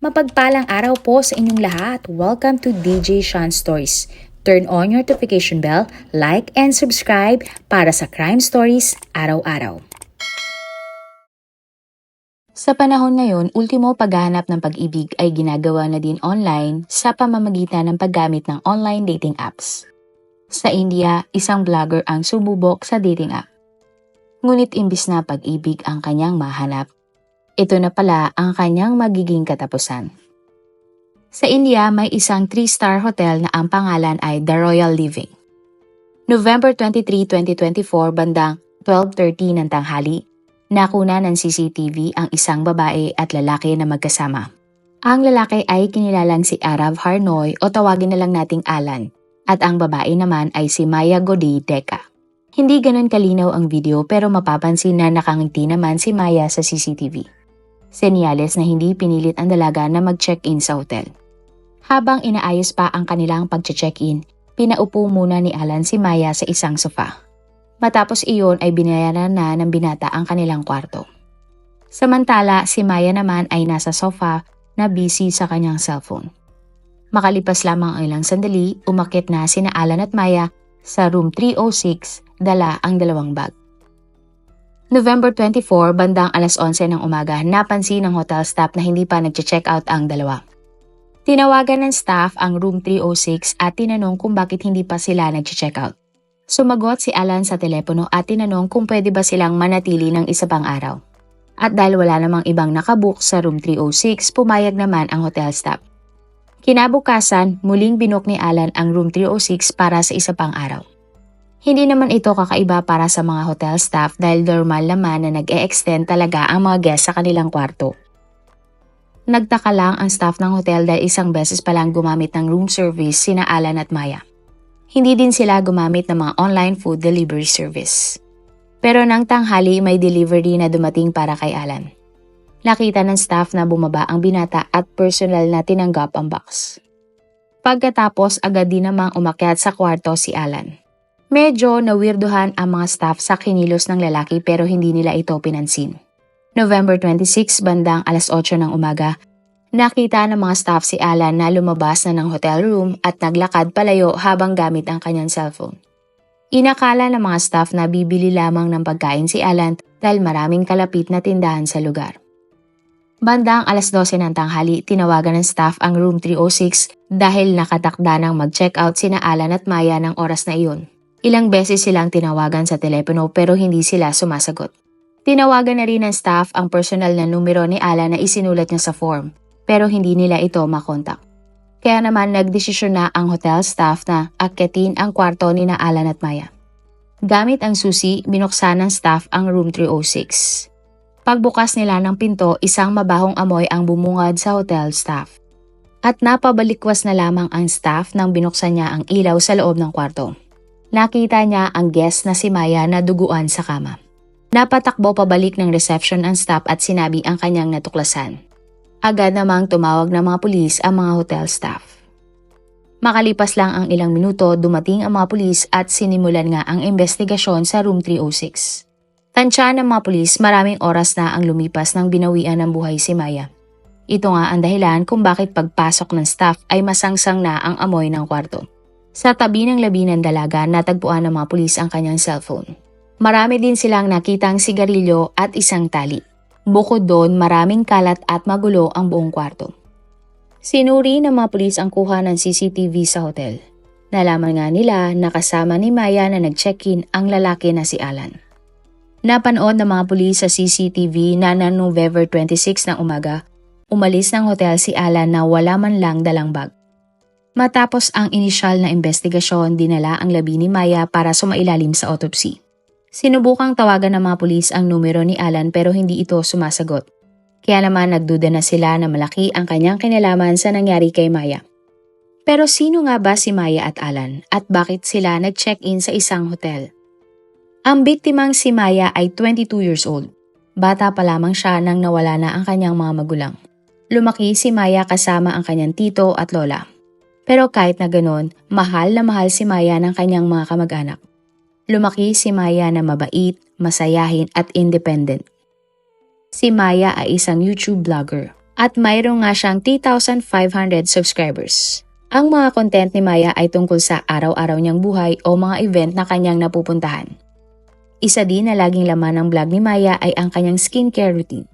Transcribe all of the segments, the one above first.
Mapagpalang araw po sa inyong lahat. Welcome to DJ Sean Stories. Turn on your notification bell, like and subscribe para sa crime stories araw-araw. Sa panahon ngayon, ultimo paghahanap ng pag-ibig ay ginagawa na din online sa pamamagitan ng paggamit ng online dating apps. Sa India, isang vlogger ang sumubok sa dating app. Ngunit imbis na pag-ibig ang kanyang mahanap, ito na pala ang kanyang magiging katapusan. Sa India, may isang 3-star hotel na ang pangalan ay The Royal Living. November 23, 2024, bandang 12.30 ng tanghali, nakuna ng CCTV ang isang babae at lalaki na magkasama. Ang lalaki ay kinilalang si Arav Harnoy o tawagin na lang nating Alan, at ang babae naman ay si Maya Godi Deka. Hindi ganun kalinaw ang video pero mapapansin na nakangiti naman si Maya sa CCTV. Senyales na hindi pinilit ang dalaga na mag-check-in sa hotel. Habang inaayos pa ang kanilang pag-check-in, pinaupo muna ni Alan si Maya sa isang sofa. Matapos iyon ay binayaran na ng binata ang kanilang kwarto. Samantala, si Maya naman ay nasa sofa na busy sa kanyang cellphone. Makalipas lamang ang ilang sandali, umakit na sina Alan at Maya sa room 306, dala ang dalawang bag. November 24, bandang alas 11 ng umaga, napansin ng hotel staff na hindi pa nag-check out ang dalawa. Tinawagan ng staff ang room 306 at tinanong kung bakit hindi pa sila nag-check out. Sumagot si Alan sa telepono at tinanong kung pwede ba silang manatili ng isa pang araw. At dahil wala namang ibang nakabook sa room 306, pumayag naman ang hotel staff. Kinabukasan, muling binok ni Alan ang room 306 para sa isa pang araw. Hindi naman ito kakaiba para sa mga hotel staff dahil normal naman na nag-e-extend talaga ang mga guests sa kanilang kwarto. Nagtaka lang ang staff ng hotel dahil isang beses pa lang gumamit ng room service sina Alan at Maya. Hindi din sila gumamit ng mga online food delivery service. Pero nang tanghali may delivery na dumating para kay Alan. Nakita ng staff na bumaba ang binata at personal na tinanggap ang box. Pagkatapos agad din namang umakyat sa kwarto si Alan. Medyo nawirduhan ang mga staff sa kinilos ng lalaki pero hindi nila ito pinansin. November 26, bandang alas 8 ng umaga, nakita ng mga staff si Alan na lumabas na ng hotel room at naglakad palayo habang gamit ang kanyang cellphone. Inakala ng mga staff na bibili lamang ng pagkain si Alan dahil maraming kalapit na tindahan sa lugar. Bandang alas 12 ng tanghali, tinawagan ng staff ang room 306 dahil nakatakda ng mag-check out sina Alan at Maya ng oras na iyon. Ilang beses silang tinawagan sa telepono pero hindi sila sumasagot. Tinawagan na rin ng staff ang personal na numero ni Alan na isinulat niya sa form pero hindi nila ito makontak. Kaya naman nagdesisyon na ang hotel staff na akyatin ang kwarto ni na Alan at Maya. Gamit ang susi, binuksan ng staff ang room 306. Pagbukas nila ng pinto, isang mabahong amoy ang bumungad sa hotel staff. At napabalikwas na lamang ang staff nang binuksan niya ang ilaw sa loob ng kwarto. Nakita niya ang guest na si Maya na duguan sa kama. Napatakbo pabalik ng reception ang staff at sinabi ang kanyang natuklasan. Agad namang tumawag ng mga pulis ang mga hotel staff. Makalipas lang ang ilang minuto, dumating ang mga pulis at sinimulan nga ang investigasyon sa room 306. Tansya ng mga pulis, maraming oras na ang lumipas ng binawian ng buhay si Maya. Ito nga ang dahilan kung bakit pagpasok ng staff ay masangsang na ang amoy ng kwarto. Sa tabi ng labi ng dalaga, natagpuan ng mga pulis ang kanyang cellphone. Marami din silang nakitang sigarilyo at isang tali. Bukod doon, maraming kalat at magulo ang buong kwarto. Sinuri ng mga pulis ang kuha ng CCTV sa hotel. Nalaman nga nila na kasama ni Maya na nag-check-in ang lalaki na si Alan. Napanood ng mga pulis sa CCTV na na November 26 ng umaga, umalis ng hotel si Alan na wala man lang dalang bag. Matapos ang inisyal na investigasyon, dinala ang labi ni Maya para sumailalim sa autopsy. Sinubukang tawagan ng mga pulis ang numero ni Alan pero hindi ito sumasagot. Kaya naman nagduda na sila na malaki ang kanyang kinalaman sa nangyari kay Maya. Pero sino nga ba si Maya at Alan at bakit sila nag-check-in sa isang hotel? Ang biktimang si Maya ay 22 years old. Bata pa lamang siya nang nawala na ang kanyang mga magulang. Lumaki si Maya kasama ang kanyang tito at lola. Pero kahit na ganon, mahal na mahal si Maya ng kanyang mga kamag-anak. Lumaki si Maya na mabait, masayahin at independent. Si Maya ay isang YouTube vlogger at mayroong nga siyang 3,500 subscribers. Ang mga content ni Maya ay tungkol sa araw-araw niyang buhay o mga event na kanyang napupuntahan. Isa din na laging laman ng vlog ni Maya ay ang kanyang skincare routine.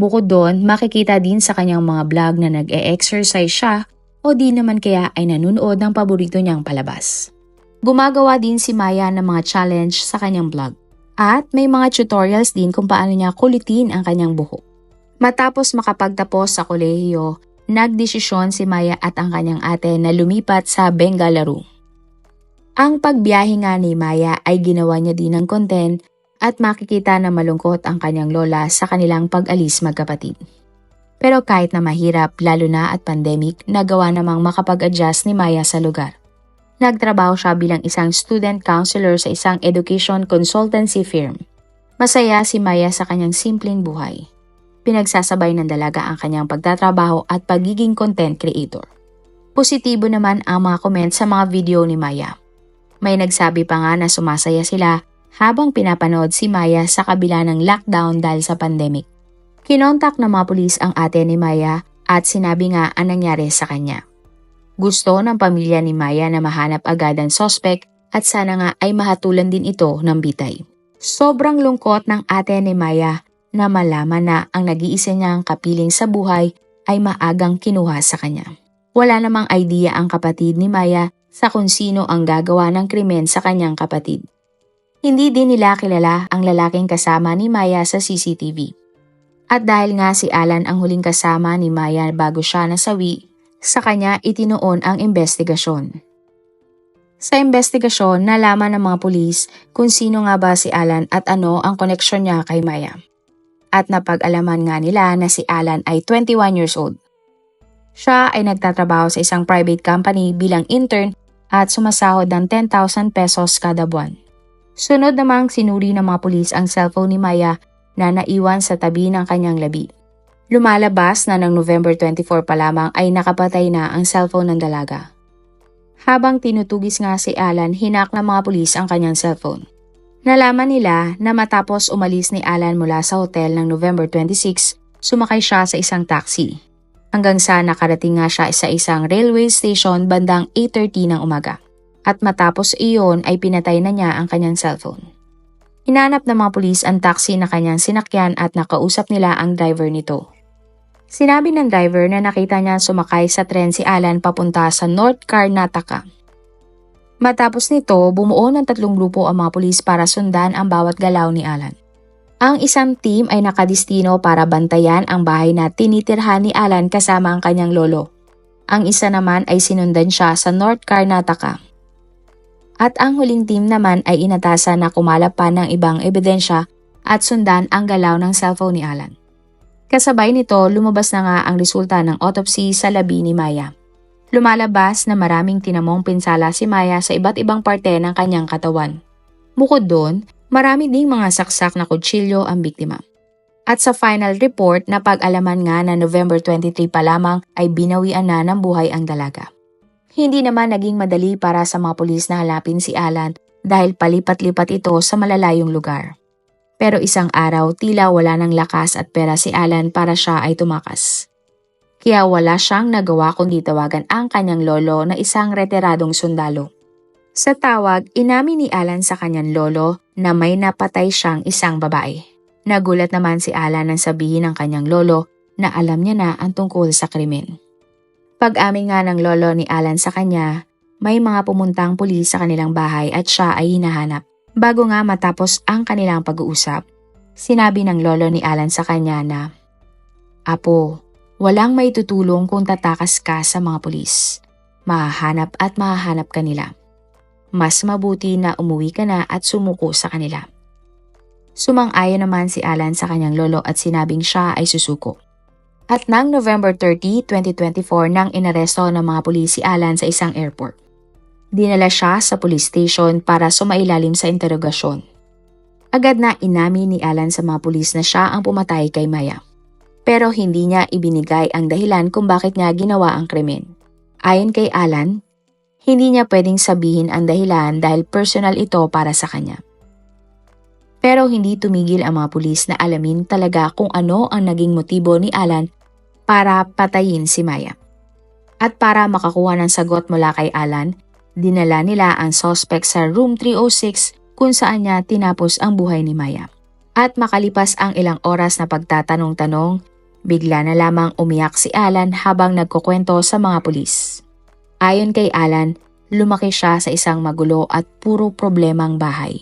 Bukod doon, makikita din sa kanyang mga vlog na nag-e-exercise siya o di naman kaya ay nanonood ng paborito niyang palabas. Gumagawa din si Maya ng mga challenge sa kanyang vlog. At may mga tutorials din kung paano niya kulitin ang kanyang buhok. Matapos makapagtapos sa kolehiyo, nagdesisyon si Maya at ang kanyang ate na lumipat sa Bengaluru. Ang pagbiyahe nga ni Maya ay ginawa niya din ng content at makikita na malungkot ang kanyang lola sa kanilang pag-alis magkapatid. Pero kahit na mahirap, lalo na at pandemic, nagawa namang makapag-adjust ni Maya sa lugar. Nagtrabaho siya bilang isang student counselor sa isang education consultancy firm. Masaya si Maya sa kanyang simpleng buhay pinagsasabay ng dalaga ang kanyang pagtatrabaho at pagiging content creator. Positibo naman ang mga comment sa mga video ni Maya. May nagsabi pa nga na sumasaya sila habang pinapanood si Maya sa kabila ng lockdown dahil sa pandemic. Kinontak ng mga pulis ang ate ni Maya at sinabi nga ang nangyari sa kanya. Gusto ng pamilya ni Maya na mahanap agad ang sospek at sana nga ay mahatulan din ito ng bitay. Sobrang lungkot ng ate ni Maya na malaman na ang nag-iisa niyang kapiling sa buhay ay maagang kinuha sa kanya. Wala namang idea ang kapatid ni Maya sa kung sino ang gagawa ng krimen sa kanyang kapatid. Hindi din nila kilala ang lalaking kasama ni Maya sa CCTV. At dahil nga si Alan ang huling kasama ni Maya bago siya nasawi, sa kanya itinoon ang investigasyon. Sa investigasyon, nalaman ng mga pulis kung sino nga ba si Alan at ano ang koneksyon niya kay Maya at napag-alaman nga nila na si Alan ay 21 years old. Siya ay nagtatrabaho sa isang private company bilang intern at sumasahod ng 10,000 pesos kada buwan. Sunod namang sinuri ng mga pulis ang cellphone ni Maya na naiwan sa tabi ng kanyang labi. Lumalabas na ng November 24 pa lamang ay nakapatay na ang cellphone ng dalaga. Habang tinutugis nga si Alan, hinak ng mga pulis ang kanyang cellphone. Nalaman nila na matapos umalis ni Alan mula sa hotel ng November 26, sumakay siya sa isang taxi. Hanggang sa nakarating nga siya sa isang railway station bandang 8.30 ng umaga. At matapos iyon ay pinatay na niya ang kanyang cellphone. Hinanap ng mga pulis ang taxi na kanyang sinakyan at nakausap nila ang driver nito. Sinabi ng driver na nakita niya sumakay sa tren si Alan papunta sa North Karnataka Matapos nito, bumuo ng tatlong grupo ang mga pulis para sundan ang bawat galaw ni Alan. Ang isang team ay nakadistino para bantayan ang bahay na tinitirhan ni Alan kasama ang kanyang lolo. Ang isa naman ay sinundan siya sa North Karnataka. At ang huling team naman ay inatasan na kumalap pa ng ibang ebidensya at sundan ang galaw ng cellphone ni Alan. Kasabay nito, lumabas na nga ang resulta ng autopsy sa labi ni Maya. Lumalabas na maraming tinamong pinsala si Maya sa iba't ibang parte ng kanyang katawan. Bukod doon, marami ding mga saksak na kutsilyo ang biktima. At sa final report na pag-alaman nga na November 23 pa lamang ay binawian na ng buhay ang dalaga. Hindi naman naging madali para sa mga pulis na halapin si Alan dahil palipat-lipat ito sa malalayong lugar. Pero isang araw tila wala ng lakas at pera si Alan para siya ay tumakas kaya wala siyang nagawa kundi tawagan ang kanyang lolo na isang retiradong sundalo. Sa tawag, inamin ni Alan sa kanyang lolo na may napatay siyang isang babae. Nagulat naman si Alan nang sabihin ng kanyang lolo na alam niya na ang tungkol sa krimen. Pag-amin nga ng lolo ni Alan sa kanya, may mga pumuntang pulis sa kanilang bahay at siya ay hinahanap. Bago nga matapos ang kanilang pag-uusap, sinabi ng lolo ni Alan sa kanya na, Apo, Walang may tutulong kung tatakas ka sa mga pulis. Mahahanap at mahahanap ka nila. Mas mabuti na umuwi ka na at sumuko sa kanila. Sumang-ayon naman si Alan sa kanyang lolo at sinabing siya ay susuko. At nang November 30, 2024 nang inaresto ng mga pulis Alan sa isang airport. Dinala siya sa police station para sumailalim sa interogasyon. Agad na inamin ni Alan sa mga pulis na siya ang pumatay kay Maya pero hindi niya ibinigay ang dahilan kung bakit niya ginawa ang krimen. Ayon kay Alan, hindi niya pwedeng sabihin ang dahilan dahil personal ito para sa kanya. Pero hindi tumigil ang mga pulis na alamin talaga kung ano ang naging motibo ni Alan para patayin si Maya. At para makakuha ng sagot mula kay Alan, dinala nila ang suspect sa room 306 kung saan niya tinapos ang buhay ni Maya. At makalipas ang ilang oras na pagtatanong-tanong, bigla na lamang umiyak si Alan habang nagkukwento sa mga pulis. Ayon kay Alan, lumaki siya sa isang magulo at puro problemang bahay.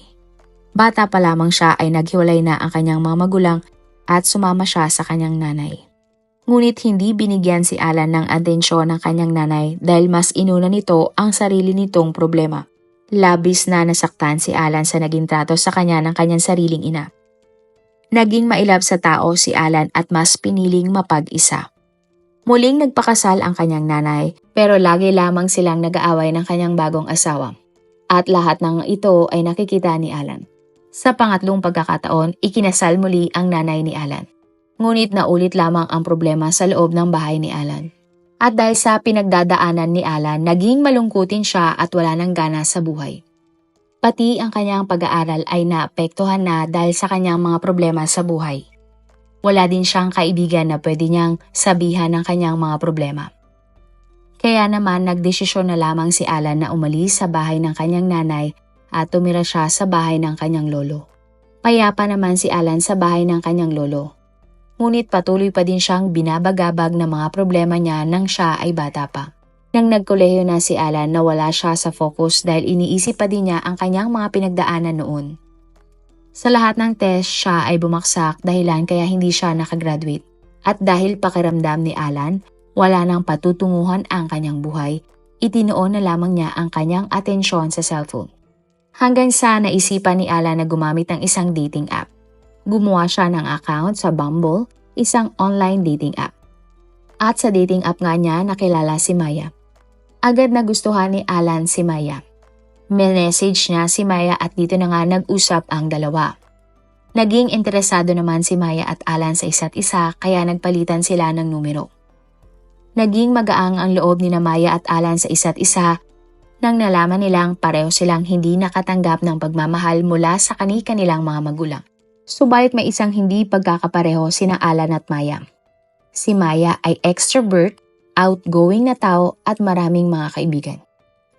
Bata pa lamang siya ay naghiwalay na ang kanyang mga magulang at sumama siya sa kanyang nanay. Ngunit hindi binigyan si Alan ng atensyon ng kanyang nanay dahil mas inuna nito ang sarili nitong problema. Labis na nasaktan si Alan sa naging trato sa kanya ng kanyang sariling ina. Naging mailab sa tao si Alan at mas piniling mapag-isa. Muling nagpakasal ang kanyang nanay pero lagi lamang silang nag-aaway ng kanyang bagong asawa. At lahat ng ito ay nakikita ni Alan. Sa pangatlong pagkakataon, ikinasal muli ang nanay ni Alan. Ngunit naulit lamang ang problema sa loob ng bahay ni Alan. At dahil sa pinagdadaanan ni Alan, naging malungkutin siya at wala nang gana sa buhay. Pati ang kanyang pag-aaral ay naapektuhan na dahil sa kanyang mga problema sa buhay. Wala din siyang kaibigan na pwede niyang sabihan ng kanyang mga problema. Kaya naman nagdesisyon na lamang si Alan na umalis sa bahay ng kanyang nanay at tumira siya sa bahay ng kanyang lolo. Payapa naman si Alan sa bahay ng kanyang lolo ngunit patuloy pa din siyang binabagabag ng mga problema niya nang siya ay bata pa. Nang nagkolehiyo na si Alan nawala siya sa focus dahil iniisip pa din niya ang kanyang mga pinagdaanan noon. Sa lahat ng test, siya ay bumaksak dahilan kaya hindi siya nakagraduate. At dahil pakiramdam ni Alan, wala nang patutunguhan ang kanyang buhay, itinoon na lamang niya ang kanyang atensyon sa cellphone. Hanggang sa naisipan ni Alan na gumamit ng isang dating app gumawa siya ng account sa Bumble, isang online dating app. At sa dating app nga niya nakilala si Maya. Agad na gustuhan ni Alan si Maya. Message niya si Maya at dito na nga nag-usap ang dalawa. Naging interesado naman si Maya at Alan sa isa't isa kaya nagpalitan sila ng numero. Naging magaang ang loob ni na Maya at Alan sa isa't isa nang nalaman nilang pareho silang hindi nakatanggap ng pagmamahal mula sa kani-kanilang mga magulang. Subalit may isang hindi pagkakapareho sina Alan at Maya. Si Maya ay extrovert, outgoing na tao at maraming mga kaibigan.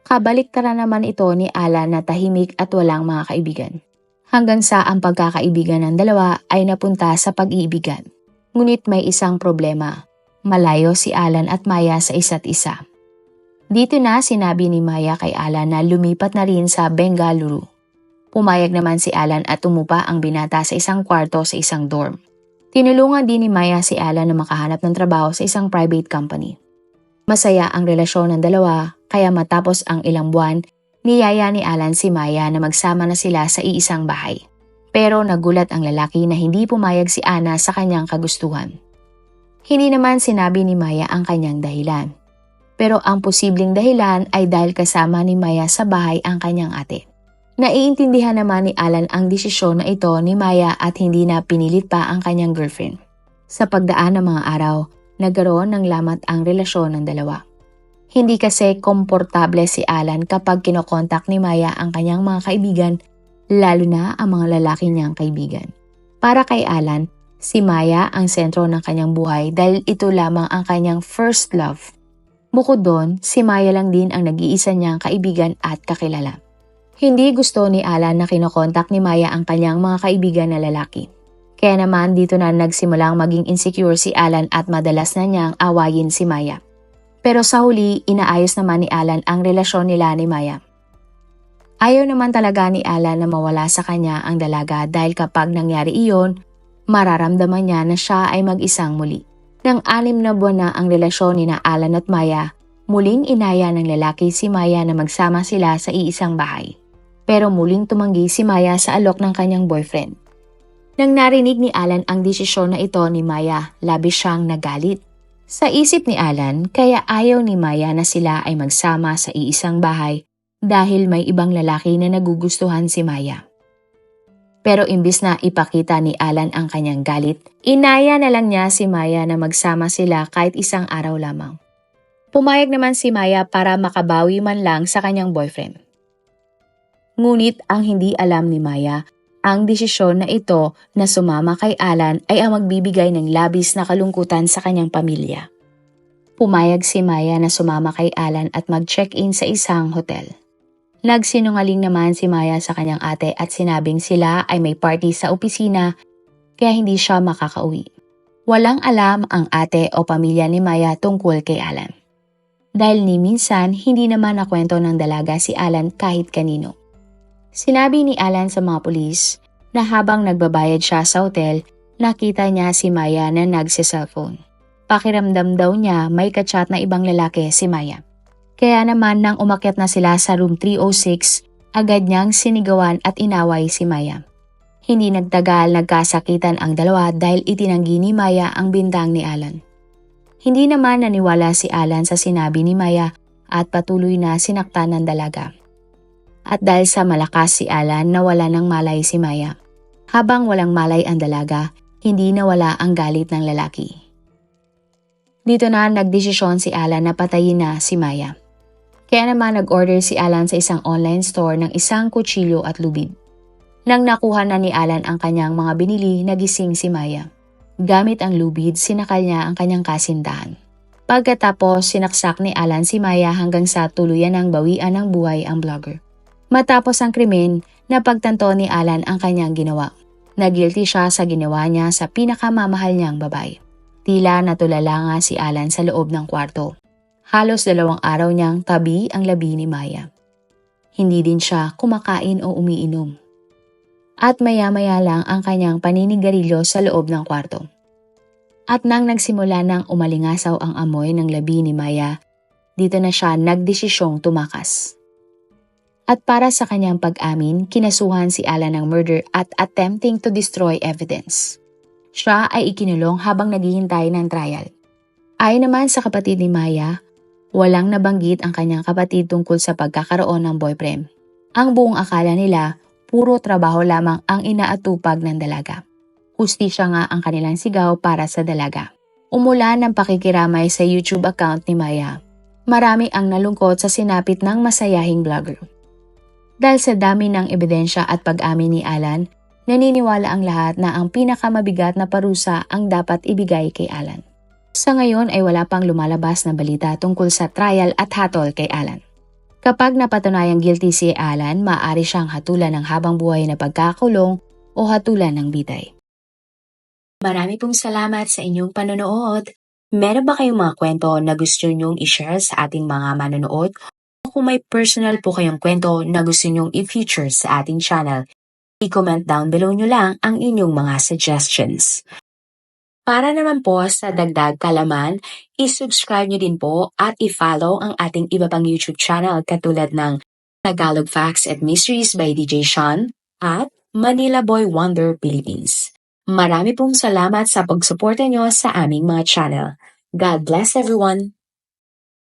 Kabaliktara naman ito ni Alan na tahimik at walang mga kaibigan. Hanggang sa ang pagkakaibigan ng dalawa ay napunta sa pag-iibigan. Ngunit may isang problema. Malayo si Alan at Maya sa isa't isa. Dito na sinabi ni Maya kay Alan na lumipat na rin sa Bengaluru. Pumayag naman si Alan at umupa ang binata sa isang kwarto sa isang dorm. Tinulungan din ni Maya si Alan na makahanap ng trabaho sa isang private company. Masaya ang relasyon ng dalawa kaya matapos ang ilang buwan, niyaya ni Alan si Maya na magsama na sila sa iisang bahay. Pero nagulat ang lalaki na hindi pumayag si Ana sa kanyang kagustuhan. Hindi naman sinabi ni Maya ang kanyang dahilan. Pero ang posibleng dahilan ay dahil kasama ni Maya sa bahay ang kanyang ate. Naiintindihan naman ni Alan ang desisyon na ito ni Maya at hindi na pinilit pa ang kanyang girlfriend. Sa pagdaan ng mga araw, nagkaroon ng lamat ang relasyon ng dalawa. Hindi kasi komportable si Alan kapag kinokontak ni Maya ang kanyang mga kaibigan, lalo na ang mga lalaki niyang kaibigan. Para kay Alan, si Maya ang sentro ng kanyang buhay dahil ito lamang ang kanyang first love. Bukod doon, si Maya lang din ang nag-iisa niyang kaibigan at kakilala. Hindi gusto ni Alan na kinokontak ni Maya ang kanyang mga kaibigan na lalaki. Kaya naman dito na nagsimulang maging insecure si Alan at madalas na niyang awayin si Maya. Pero sa huli, inaayos naman ni Alan ang relasyon nila ni Maya. Ayaw naman talaga ni Alan na mawala sa kanya ang dalaga dahil kapag nangyari iyon, mararamdaman niya na siya ay mag-isang muli. Nang anim na buwan na ang relasyon ni na Alan at Maya, muling inaya ng lalaki si Maya na magsama sila sa iisang bahay pero muling tumanggi si Maya sa alok ng kanyang boyfriend. Nang narinig ni Alan ang desisyon na ito ni Maya, labis siyang nagalit. Sa isip ni Alan, kaya ayaw ni Maya na sila ay magsama sa iisang bahay dahil may ibang lalaki na nagugustuhan si Maya. Pero imbis na ipakita ni Alan ang kanyang galit, inaya na lang niya si Maya na magsama sila kahit isang araw lamang. Pumayag naman si Maya para makabawi man lang sa kanyang boyfriend. Ngunit ang hindi alam ni Maya, Ang desisyon na ito na sumama kay Alan ay ang magbibigay ng labis na kalungkutan sa kanyang pamilya. Pumayag si Maya na sumama kay Alan at mag-check-in sa isang hotel. Nagsinungaling naman si Maya sa kanyang ate at sinabing sila ay may party sa opisina kaya hindi siya makakauwi. Walang alam ang ate o pamilya ni Maya tungkol kay Alan. Dahil ni minsan hindi naman nakwento ng dalaga si Alan kahit kanino. Sinabi ni Alan sa mga pulis na habang nagbabayad siya sa hotel, nakita niya si Maya na nagsi-cellphone. Pakiramdam daw niya may kachat na ibang lalaki si Maya. Kaya naman nang umakyat na sila sa room 306, agad niyang sinigawan at inaway si Maya. Hindi nagtagal nagkasakitan ang dalawa dahil itinanggi ni Maya ang bintang ni Alan. Hindi naman naniwala si Alan sa sinabi ni Maya at patuloy na sinaktan ng dalaga. At dahil sa malakas si Alan nawala ng malay si Maya. Habang walang malay ang dalaga, hindi nawala ang galit ng lalaki. Dito na nagdesisyon si Alan na patayin na si Maya. Kaya naman nag-order si Alan sa isang online store ng isang kutsilyo at lubid. Nang nakuha na ni Alan ang kanyang mga binili, nagising si Maya. Gamit ang lubid, sinakal niya ang kanyang kasindahan. Pagkatapos, sinaksak ni Alan si Maya hanggang sa tuluyan ng bawian ng buhay ang vlogger. Matapos ang krimen, napagtanto ni Alan ang kanyang ginawa. Nagilty siya sa ginawa niya sa pinakamamahal niyang babae. Tila natulala nga si Alan sa loob ng kwarto. Halos dalawang araw niyang tabi ang labi ni Maya. Hindi din siya kumakain o umiinom. At maya-maya lang ang kanyang paninigarilyo sa loob ng kwarto. At nang nagsimula ng umalingasaw ang amoy ng labi ni Maya, dito na siya nagdesisyong tumakas. At para sa kanyang pag-amin, kinasuhan si Alan ng murder at attempting to destroy evidence. Siya ay ikinulong habang naghihintay ng trial. Ayon naman sa kapatid ni Maya, walang nabanggit ang kanyang kapatid tungkol sa pagkakaroon ng boyfriend. Ang buong akala nila, puro trabaho lamang ang inaatupag ng dalaga. Hustisya nga ang kanilang sigaw para sa dalaga. Umulan ng pakikiramay sa YouTube account ni Maya. Marami ang nalungkot sa sinapit ng masayahing vlogger. Dahil sa dami ng ebidensya at pag-amin ni Alan, naniniwala ang lahat na ang pinakamabigat na parusa ang dapat ibigay kay Alan. Sa ngayon ay wala pang lumalabas na balita tungkol sa trial at hatol kay Alan. Kapag napatunayang guilty si Alan, maaari siyang hatulan ng habang buhay na pagkakulong o hatulan ng bitay. Marami pong salamat sa inyong panonood. Meron ba kayong mga kwento na gusto nyong i-share sa ating mga manonood kung may personal po kayong kwento na gusto nyong i-feature sa ating channel, i-comment down below nyo lang ang inyong mga suggestions. Para naman po sa dagdag kalaman, i-subscribe nyo din po at i-follow ang ating iba pang YouTube channel katulad ng Tagalog Facts and Mysteries by DJ Sean at Manila Boy Wonder Philippines. Marami pong salamat sa pagsuporta nyo sa aming mga channel. God bless everyone!